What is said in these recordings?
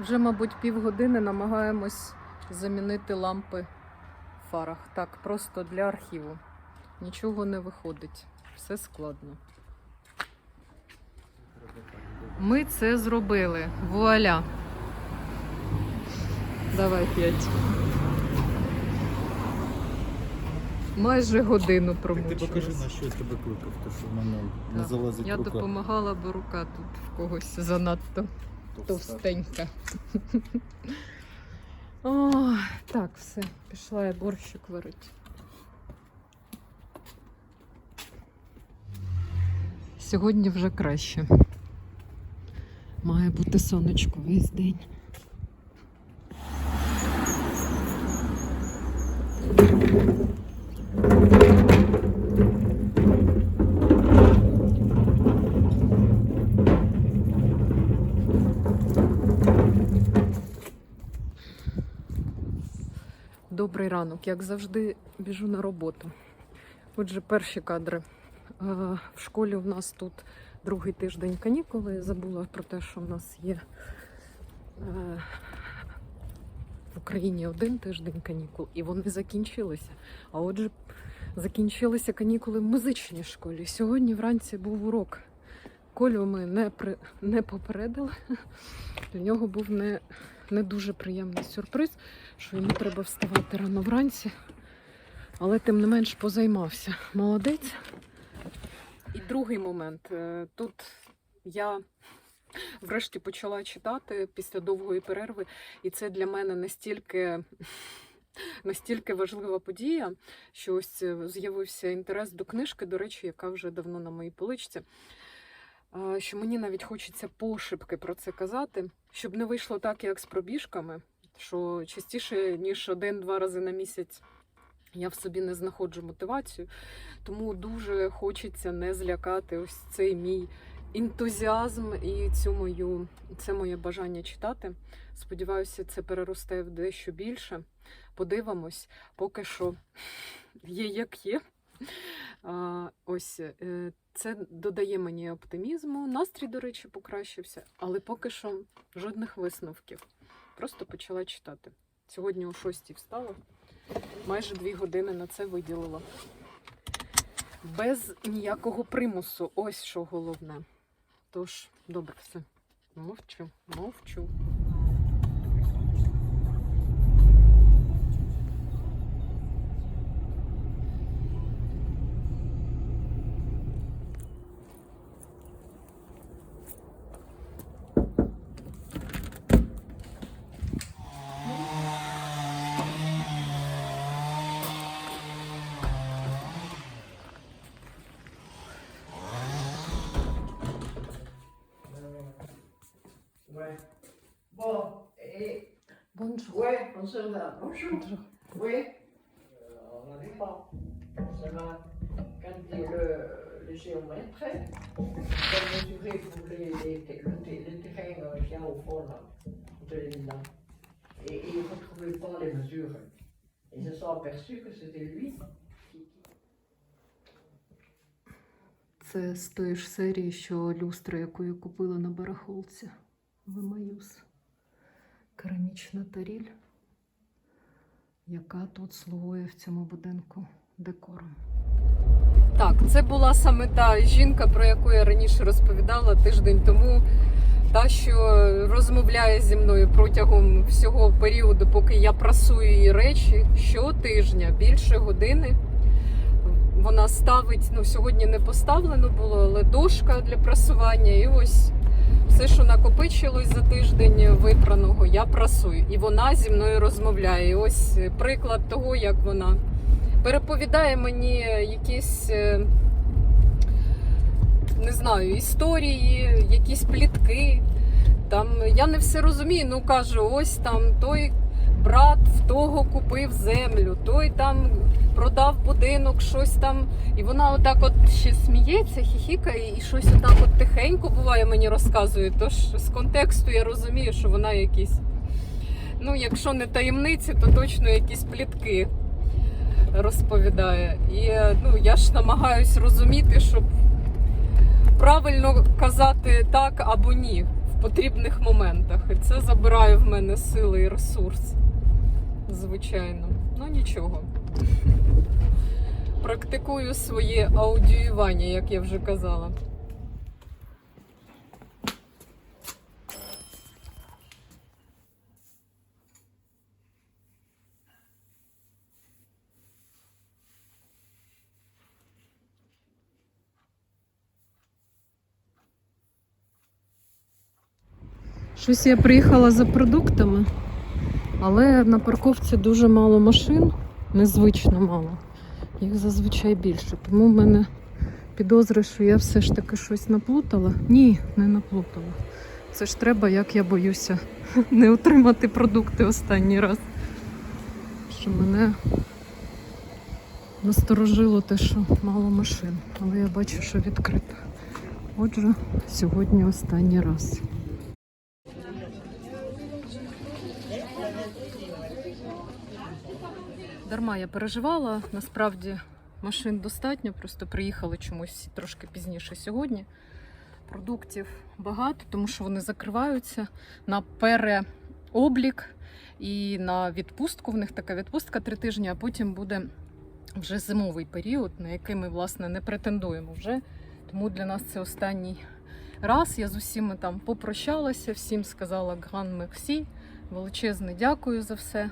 Вже, мабуть, півгодини намагаємось замінити лампи в фарах. Так, просто для архіву. Нічого не виходить. Все складно. Ми це зробили. Вуаля. Давай п'ять. Майже годину Так ти покажи, на що я тебе кликав, то що в мене не залазить Я рука. допомагала, бо рука тут в когось занадто. Товстенька. О, так, все, пішла я борщик варити. Сьогодні вже краще. Має бути сонечко весь день. Ранок, як завжди, біжу на роботу. Отже, перші кадри. Е, В школі у нас тут другий тиждень канікули. Я забула про те, що в нас є е, в Україні один тиждень канікул, і вони закінчилися. А отже, закінчилися канікули в музичній школі. Сьогодні вранці був урок. Колю ми не, при... не попередили. Для нього був не, не дуже приємний сюрприз що йому треба вставати рано вранці, але тим не менш позаймався. Молодець. І другий момент. Е, Тут я врешті почала читати після довгої перерви, і це для мене настільки. Настільки важлива подія, що ось е, з'явився інтерес до книжки, до речі, яка вже давно на моїй поличці. Що мені навіть хочеться пошепки про це казати, щоб не вийшло так, як з пробіжками, що частіше ніж один-два рази на місяць я в собі не знаходжу мотивацію. Тому дуже хочеться не злякати ось цей мій ентузіазм і цю мою, це моє бажання читати. Сподіваюся, це переросте в дещо більше. Подивимось, поки що є як є. А, ось е, це додає мені оптимізму. Настрій, до речі, покращився, але поки що жодних висновків. Просто почала читати. Сьогодні о 6 встала. Майже дві години на це виділила. Без ніякого примусу. Ось що головне. Тож, добре, все. Мовчу, мовчу. Va. Bonjour. Oui. Euh, on n'avait pas. Ça va. Quand le, le géomètre, a mesuré pour les, les, le, les terrains euh, qu'il y a au fond là, de l'évident. Et, et il ne retrouvait pas les mesures. Ils se sont aperçus que c'était lui Це з тої ж серії, що люстра, яку я купила на барахолці. Вимаюс. Керамічна таріль, яка тут слугує в цьому будинку декором. Так, це була саме та жінка, про яку я раніше розповідала тиждень тому. Та, що розмовляє зі мною протягом всього періоду, поки я прасую її речі щотижня, більше години. Вона ставить, ну сьогодні не поставлено було, але дошка для прасування. І ось все, що накопичилось за тиждень випраного, я прасую. І вона зі мною розмовляє. Ось приклад того, як вона переповідає мені якісь. е, Не знаю, історії, якісь плітки. Там я не все розумію. Ну кажу, ось там той брат в того купив землю, той там продав будинок, щось там. І вона отак от ще сміється, хіхікає, і щось отак от тихенько буває, мені розказує. Тож з контексту я розумію, що вона якісь, ну, якщо не таємниці, то точно якісь плітки розповідає. І ну, я ж намагаюсь розуміти, щоб правильно казати так або ні в потрібних моментах. І це забирає в мене сили і ресурс. Звичайно. Ну нічого. Практикую своє аудіювання, як я вже казала. Щось я приїхала за продуктами, але на парковці дуже мало машин, незвично мало. Їх зазвичай більше. Тому в мене підозри, що я все ж таки щось наплутала. Ні, не наплутала. Це ж треба, як я боюся, не отримати продукти останній раз. Що мене насторожило те, що мало машин. Але я бачу, що відкрито. Отже, сьогодні останній раз. Дарма я переживала. Насправді машин достатньо, просто приїхали чомусь трошки пізніше сьогодні. Продуктів багато, тому що вони закриваються на переоблік і на відпустку. В них така відпустка три тижні, а потім буде вже зимовий період, на який ми, власне, не претендуємо вже. Тому для нас це останній раз. Я з усіма там попрощалася, всім сказала гран мерсі. Величезне дякую за все,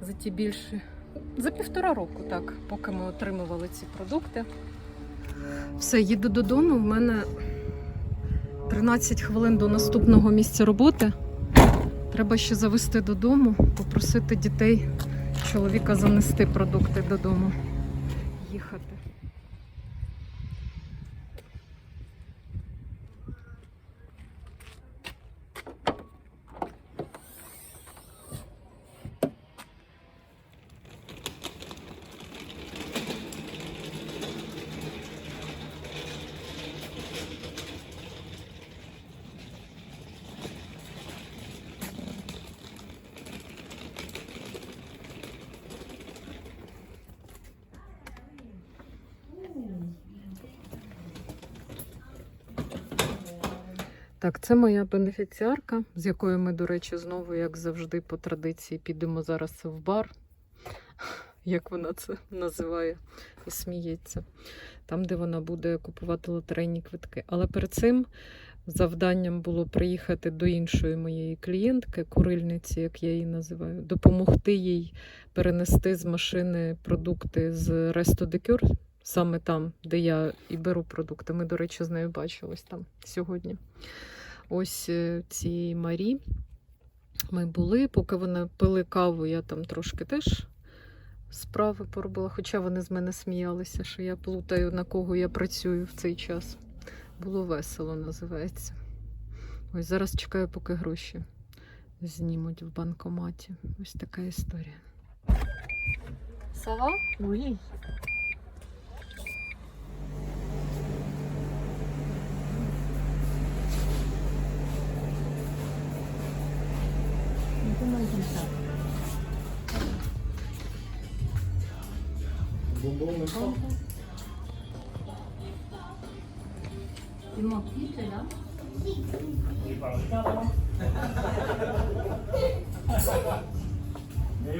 за ті більше. За півтора року, так, поки ми отримували ці продукти. Все, їду додому. В мене 13 хвилин до наступного місця роботи. Треба ще завести додому, попросити дітей чоловіка занести продукти додому. Їхати. Так, це моя бенефіціарка, з якою ми, до речі, знову, як завжди, по традиції, підемо зараз в бар, як вона це називає, і сміється, там, де вона буде купувати лотерейні квитки. Але перед цим завданням було приїхати до іншої моєї клієнтки, курильниці, як я її називаю, допомогти їй перенести з машини продукти з Ресто Декюр, саме там, де я і беру продукти. Ми, до речі, з нею бачились там сьогодні. Ось е, цій Марі. Ми були, поки вони пили каву, я там трошки теж справи поробила. Хоча вони з мене сміялися, що я плутаю, на кого я працюю в цей час. Було весело, називається. Ось зараз чекаю, поки гроші знімуть в банкоматі. Ось така історія. Ça même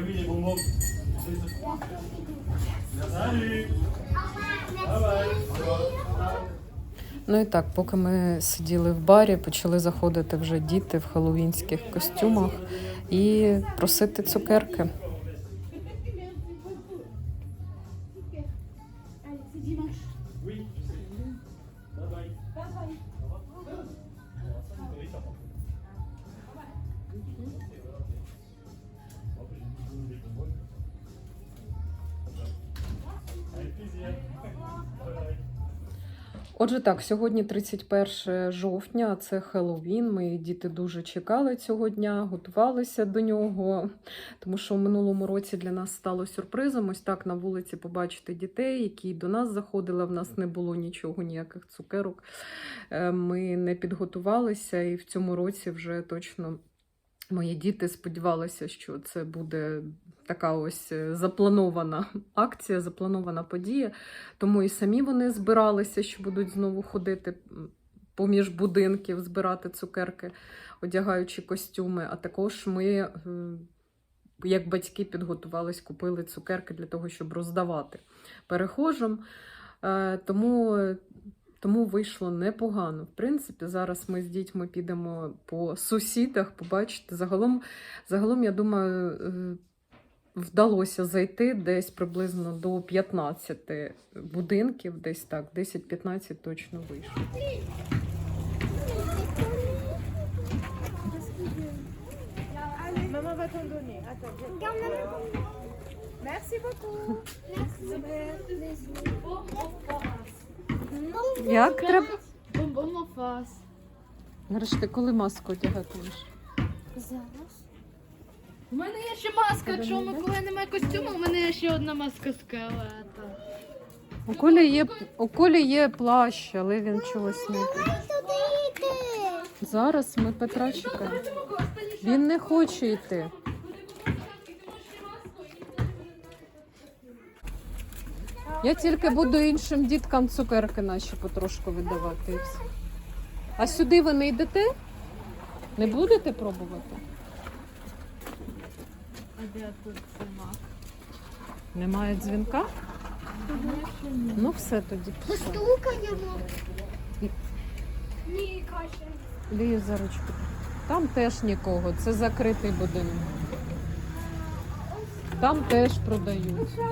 oui, les bonbons. C'est froid. Salut Bye bye Ну і так, поки ми сиділи в барі, почали заходити вже діти в хеллоуінських костюмах і просити цукерки. Отже, так, сьогодні 31 жовтня, це Хеллоуін. Мої діти дуже чекали цього дня, готувалися до нього, тому що в минулому році для нас стало сюрпризом. Ось так на вулиці побачити дітей, які до нас заходили. В нас не було нічого, ніяких цукерок. Е, Ми не підготувалися, і в цьому році вже точно мої діти сподівалися, що це буде така ось е, запланована акція, запланована подія. Тому і самі вони збиралися, що будуть знову ходити поміж будинків збирати цукерки, одягаючи костюми. А також ми, е, як батьки, підготувались, купили цукерки для того, щоб роздавати перехожим. Е, Тому, тому вийшло непогано. В принципі, зараз ми з дітьми підемо по сусідах, побачити. Загалом, загалом я думаю, вдалося зайти десь приблизно до 15 будинків, десь так, 10-15 точно вийшло. Maman va t'en donner. Merci. Як треба? Бомбом. Нарешті, коли маску одягатимеш? У мене є ще маска, якщо ми коли немає костюму, у мене є ще одна маска скелета. У Колі є, у Колі є плащ, але він чогось не. Зараз ми Петра чекаємо. Він не хоче йти. Я тільки буду іншим діткам цукерки наші потрошку видавати. А сюди ви не йдете? Не будете пробувати? А де тут мак? Немає дзвінка? Ну все тоді. Постукаємо. Ні, краще. Лію за ручку. Там теж нікого, це закритий будинок. Там теж продають. Чи?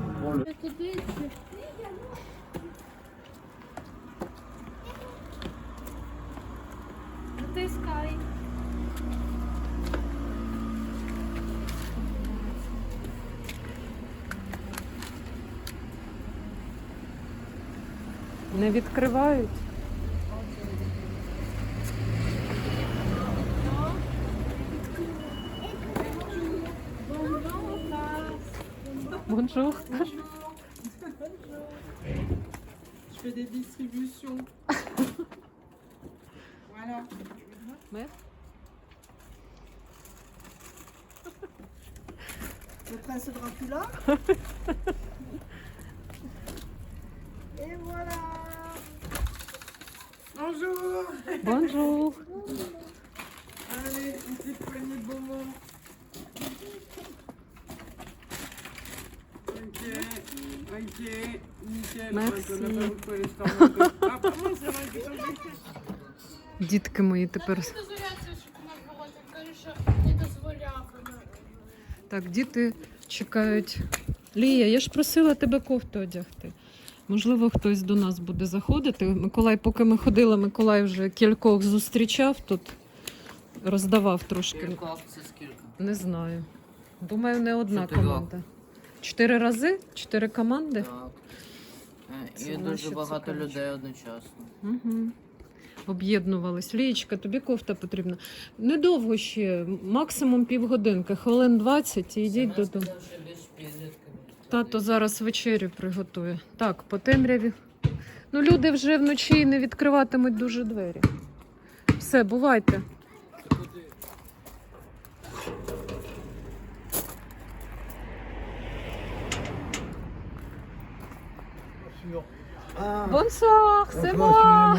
Натискай. Не відкривають. Bonjour. Bonjour. Je fais des distributions. voilà. Ouais. Le prince Dracula. Et voilà. Bonjour. Bonjour. Allez, une petite poignée de bonbons. Таке, що не дозволяв. Так, діти чекають. Лія, я ж просила тебе кофту одягти. Можливо, хтось до нас буде заходити. Миколай, поки ми ходили, Миколай вже кількох зустрічав тут, роздавав трошки. Кількох це скільки? Не знаю. Думаю, не одна команда. Чотири рази? Чотири команди? Так. Е, Це І дуже багато цукерочки. людей одночасно. Угу. Об'єднувались. Лієчка, тобі кофта потрібна. Недовго ще, максимум півгодинки, хвилин 20 і йдіть додому. Тато зараз вечерю приготує. Так, по темряві. Ну, люди вже вночі не відкриватимуть дуже двері. Все, бувайте. Бонсуар, сема!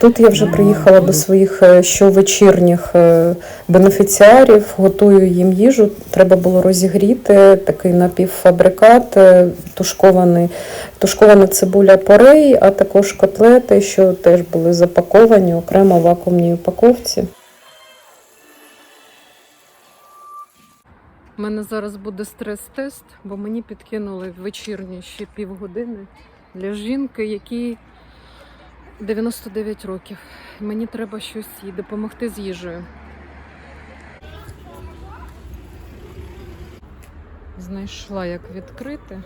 Тут я вже приїхала до своїх е, щовечірніх е, бенефіціарів, готую їм їжу. Треба було розігріти такий напівфабрикат, е, тушкований, тушкована цибуля порей, а також котлети, що теж були запаковані окремо в вакуумній упаковці. У мене зараз буде стрес-тест, бо мені підкинули вечірні ще півгодини для жінки, якій 99 років. Мені треба щось їй допомогти з їжею. Знайшла, як відкрити.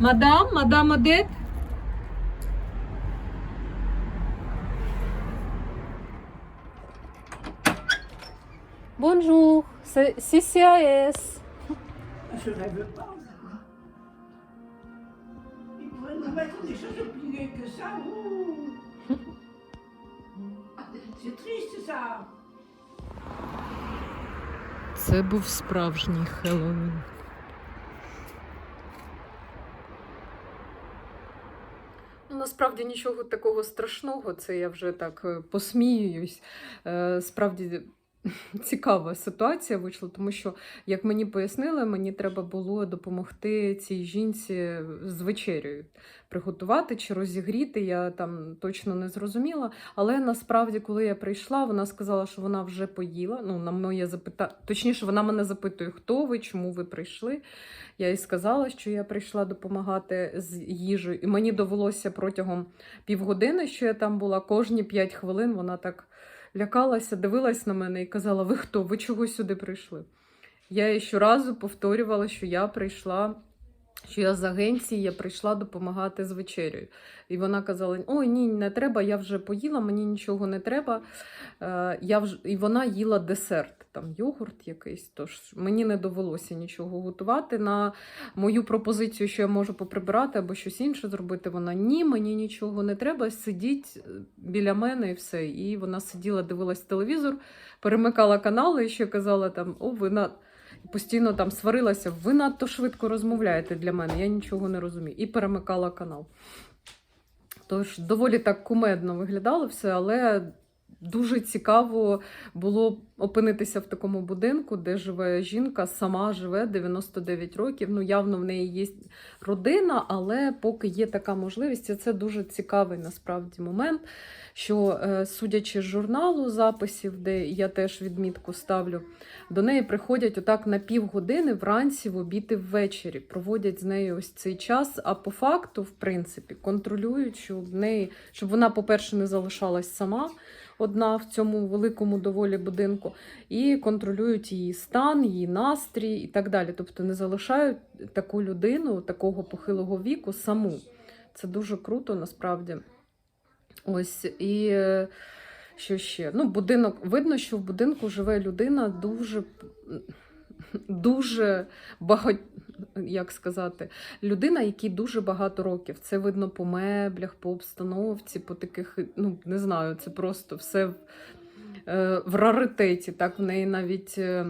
Мадам, мадам Одет? CCIS. Je rêve pas. Ils pourraient nous mettre des choses plus gaies que ça. C'est triste ça. Це був справжній Хеллоуін. Ну, насправді нічого такого страшного, це я вже так е, посміююсь. Е, справді цікава ситуація вийшла, тому що, як мені пояснили, мені треба було допомогти цій жінці з вечерею приготувати чи розігріти. Я там точно не зрозуміла. Але насправді, коли я прийшла, вона сказала, що вона вже поїла. Ну, на моє запитання, точніше, вона мене запитує, хто ви, чому ви прийшли. Я їй сказала, що я прийшла допомагати з їжею, і мені довелося протягом півгодини, що я там була, кожні п'ять хвилин вона так лякалася, дивилась на мене і казала: Ви хто? Ви чого сюди прийшли? Я щоразу повторювала, що я прийшла. Що я з агенції я прийшла допомагати з вечерею. І вона казала: Ой, ні, не треба, я вже поїла, мені нічого не треба. Е, я вже... І вона їла десерт, там йогурт якийсь. Тож мені не довелося нічого готувати. На мою пропозицію, що я можу поприбирати або щось інше зробити. Вона ні, мені нічого не треба. Сидіть е, біля мене і все. І вона сиділа, дивилась телевізор, перемикала канали і ще казала там: О, ви на. Постійно там сварилася, ви надто швидко розмовляєте для мене, я нічого не розумію. І перемикала канал. Тож доволі так кумедно виглядало все, але дуже цікаво було опинитися в такому будинку, де живе жінка, сама живе 99 років. Ну, явно в неї є родина, але поки є така можливість, і це дуже цікавий насправді момент. Що, е, судячи з журналу записів, де я теж відмітку ставлю, до неї приходять отак на півгодини вранці, в обід і ввечері. Проводять з нею ось цей час. А по факту, в принципі, контролюють, щоб в неї, щоб вона, по-перше, не залишалась сама одна в цьому великому доволі будинку, і контролюють її стан, її настрій і так далі. Тобто не залишають таку людину, такого похилого віку, саму. Це дуже круто насправді. Ось і. е, що ще? Ну, будинок, видно, що в будинку живе людина дуже, дуже багато, як сказати, людина, якій дуже багато років. Це видно по меблях, по обстановці, по таких, ну, не знаю, це просто все в, е, в раритеті. Так, в неї навіть е,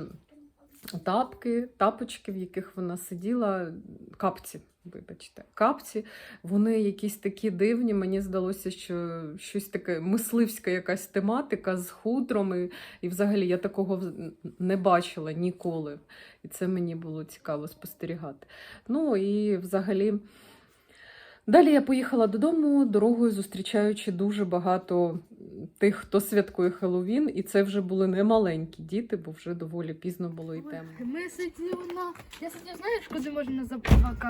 тапки, тапочки, в яких вона сиділа, капці. Вибачте, капці, вони якісь такі дивні. Мені здалося, що щось таке мисливська якась тематика з хутром. І, і взагалі я такого не бачила ніколи. І це мені було цікаво спостерігати. Ну і взагалі. Далі я поїхала додому, дорогою зустрічаючи дуже багато тих, хто святкує Хеллоуін, і це вже були не маленькі діти, бо вже доволі пізно було і темно. Ми сиділи на. Я сидів, знаєш, куди можна за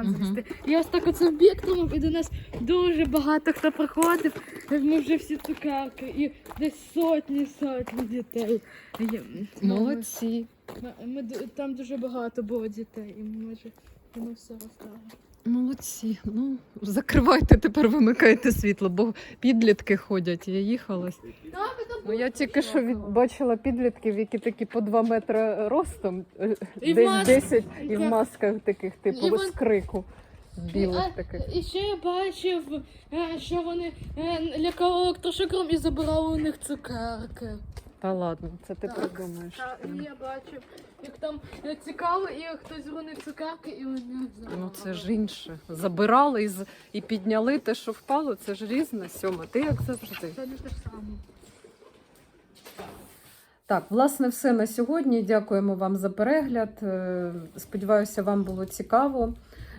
залізти? Я ось так оце тому, і до нас дуже багато хто приходив. Ми вже всі цукерки, і десь сотні сотні дітей. Молодці. Ми, ми, ду- там дуже багато було дітей, і ми вже і ми все розставили. Молодці. Ну, закривайте тепер, вимикайте світло, бо підлітки ходять. Я їхала. Ну, я тільки що від... бачила підлітків, які такі по 2 метри ростом, е, І в десь масках. 10 і в масках таких, типу, І вон- з крику. Білих таких. І ще я бачив, е, що вони е, лякали електрошокером і забирали у них цукерки. Та ладно, це ти Так. придумаєш. Та, і я бачив, як там е, цікаво, і хтось згонив цукерки, і вони забрали. Ну це ж інше. Забирали і, з- і підняли те, що впало, це ж різне. Сьома, ти як завжди. Це не те ж саме. Так, власне, все на сьогодні. Дякуємо вам за перегляд. Е, Сподіваюся, вам було цікаво.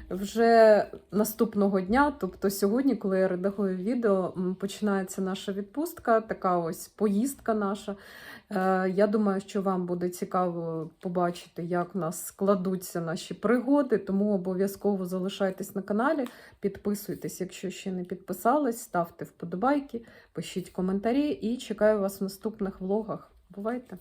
Вже наступного дня, тобто сьогодні, коли я редагую відео, починається наша відпустка, така ось поїздка наша. Е, Я думаю, що вам буде цікаво побачити, як в нас складуться наші пригоди, тому обов'язково залишайтесь на каналі, підписуйтесь, якщо ще не підписались, ставте вподобайки, пишіть коментарі і чекаю вас в наступних влогах. Бувайте!